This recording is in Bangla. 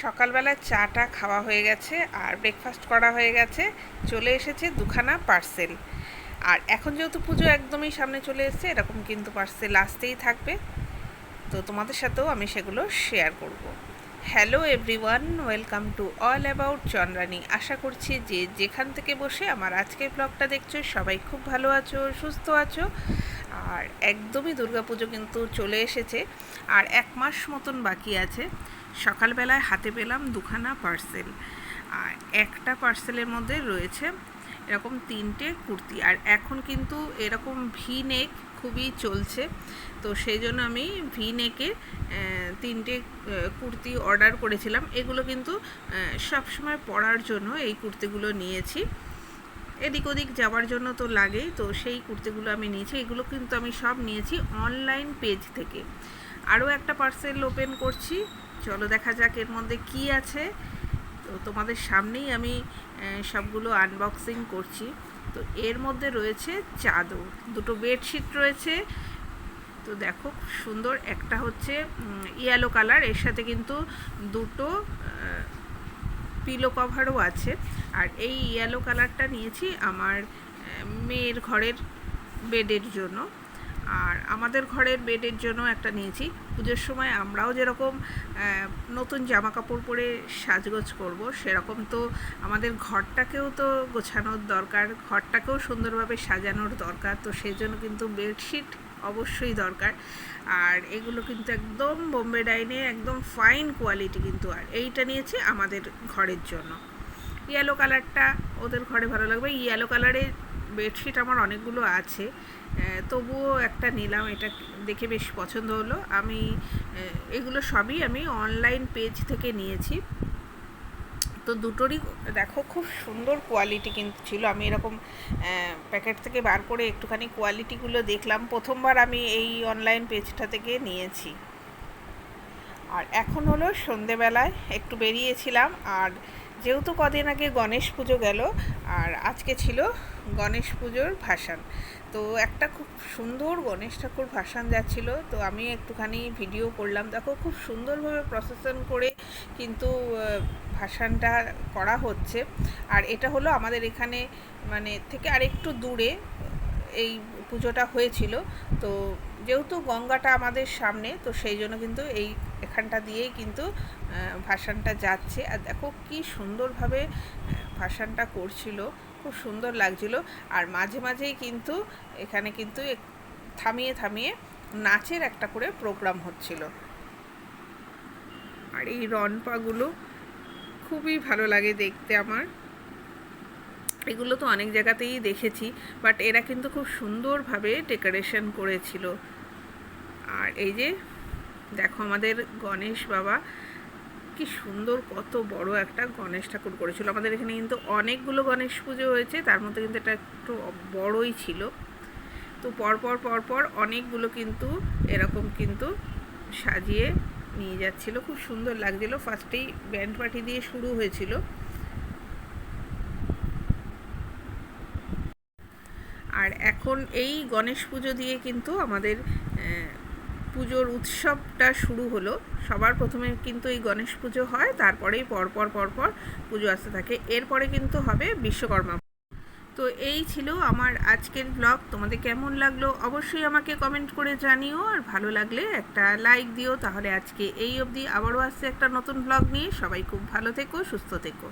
সকালবেলা চাটা খাওয়া হয়ে গেছে আর ব্রেকফাস্ট করা হয়ে গেছে। চলে এসেছে দুখানা পার্সেল আর এখন যেহেতু পুজো একদমই সামনে চলে এসছে, এরকম কিন্তু পার্সেল আসতেই থাকবে। তো তোমাদের সাথেও আমি সেগুলো শেয়ার করব। Hello everyone, welcome to all about Chandrani. আশা করছি যে যেখান থেকে বসে আমার আজকের ব্লগটা দেখছ, সবাই খুব ভালো আছো, সুস্থ আছো। আর একদমই দুর্গাপুজো কিন্তু চলে এসেছে, আর এক মাস মতন বাকি আছে। সকালবেলায় হাতে পেলাম দুখানা পার্সেল আর একটা পার্সেলের মধ্যে রয়েছে এরকম তিনটে কুর্তি। আর এখন কিন্তু এরকম ভি নেক খুবই চলছে। তো সেই জন্য আমি ভি নেকে তিনটে কুর্তি অর্ডার করেছিলাম। এগুলো কিন্তু সবসময় পরার জন্য এই কুর্তিগুলো নিয়েছি। এদিক ওদিক যাওয়ার জন্য তো লাগেই, তো সেই কুর্তিগুলো আমি নিয়েছি। এগুলো কিন্তু আমি সব নিয়েছি অনলাইন পেজ থেকে। আরও একটা পার্সেল ওপেন করছি। চলো দেখা যাক এর মধ্যে কি আছে। তো তোমাদের সামনেই আমি সবগুলো আনবক্সিং করছি। তো এর মধ্যে রয়েছে চাদর। দুটো বেডশিট রয়েছে। তো দেখো সুন্দর একটা হচ্ছে ইয়েলো কালারের সাথে কিন্তু দুটো পিলো কভারও আছে। আর এই ইয়েলো কালারটা নিয়েছি আমার মেয়ের ঘরের বেডের জন্য। আর আমাদের ঘরের বেডের জন্য একটা নিয়েছি। পুজোর সময় আমরাও যেরকম নতুন জামা কাপড় পরে সাজগোজ করব, সেরকম তো আমাদের ঘরটাকেও তো গোছানোর দরকার, ঘরটাকেও সুন্দরভাবে সাজানোর দরকার, তো সেই জন্য কিন্তু বেডশিট অবশ্যই দরকার। আর এগুলো কিন্তু একদম বোম্বে ডাইনে একদম ফাইন কোয়ালিটি কিন্তু, আর এইটা নিয়েছি আমাদের ঘরের জন্য। ইয়েলো কালারটা ওদের ঘরে ভালো লাগবে। ইয়েলো কালারের বেডশিট আমার অনেকগুলো আছে। তবুও একটা নিলাম, এটা দেখে বেশ পছন্দ হলো। আমি এগুলো সবই আমি অনলাইন পেজ থেকে নিয়েছি। তো দুটোরই, দেখো খুব সুন্দর কোয়ালিটি কিন্তু ছিল। আমি এরকম প্যাকেট থেকে বার করে একটুখানি কোয়ালিটিগুলো দেখলাম। প্রথমবার আমি এই অনলাইন পেজটা থেকে নিয়েছি। আর এখন হলো সন্ধেবেলায়, একটু বেরিয়েছিলাম। আর যেহেতু কদিন আগে গণেশ পুজো গেল, আর আজকে ছিল গণেশ পুজোর ভাসান। তো একটা খুব সুন্দর গণেশ ঠাকুর ভাসান যাচ্ছিল, তো আমি একটুখানি ভিডিও করলাম। দেখো, খুব সুন্দরভাবে প্রসেসন করে কিন্তু ভাসানটা করা হচ্ছে। আর এটা হলো আমাদের এখানে মানে থেকে আরেকটু দূরে, এই পুজোটা হয়েছিল। তো যেহেতু গঙ্গাটা আমাদের সামনে, তো সেই জন্য কিন্তু এই এখানটা দিয়েই কিন্তু ভাসানটা যাচ্ছে। আর দেখো কি সুন্দরভাবে ভাসানটা করছিল, খুব সুন্দর লাগছিল। আর মাঝে মাঝেই কিন্তু এখানে কিন্তু থামিয়ে থামিয়ে নাচের একটা করে প্রোগ্রাম হচ্ছিল। আর এই রনপাগুলো খুবই ভালো লাগে দেখতে আমার। এগুলো তো অনেক জায়গাতেই দেখেছি বাট এরা কিন্তু খুব সুন্দরভাবে ডেকোরেশন করেছিল। আর এই যে দেখো আমাদের গণেশ বাবা, কি সুন্দর কত বড় একটা গণেশ ঠাকুর করেছিল। আমাদের এখানে কিন্তু অনেকগুলো গণেশ পুজো হয়েছে, তার মধ্যে কিন্তু এটা একটু বড়ই ছিল। তো পরপর পরপর অনেকগুলো কিন্তু এরকম কিন্তু সাজিয়ে নিয়ে যাচ্ছিল। খুব সুন্দর লাগছিল। ফার্স্টেই ব্যান্ড পার্টি দিয়ে শুরু হয়েছিল। আর এখন এই গণেশ পুজো দিয়ে কিন্তু আমাদের পুজোর উৎসবটা শুরু হলো। সবার প্রথমে কিন্তু এই গণেশ পুজো হয়, তারপরেই পরপর পরপর পুজো আসতে থাকে। এরপরে কিন্তু হবে বিশ্বকর্মা তো এই ছিল আমার আজকের ব্লগ তোমাদের কেমন লাগল অবশ্যই আমাকে কমেন্ট করে জানিও। আর ভালো লাগলে একটা লাইক দিও। তাহলে আজকে এই অবধি আবারও আসছে একটা নতুন ব্লগ নিয়ে। সবাই খুব ভালো থেকো, সুস্থ থেকো।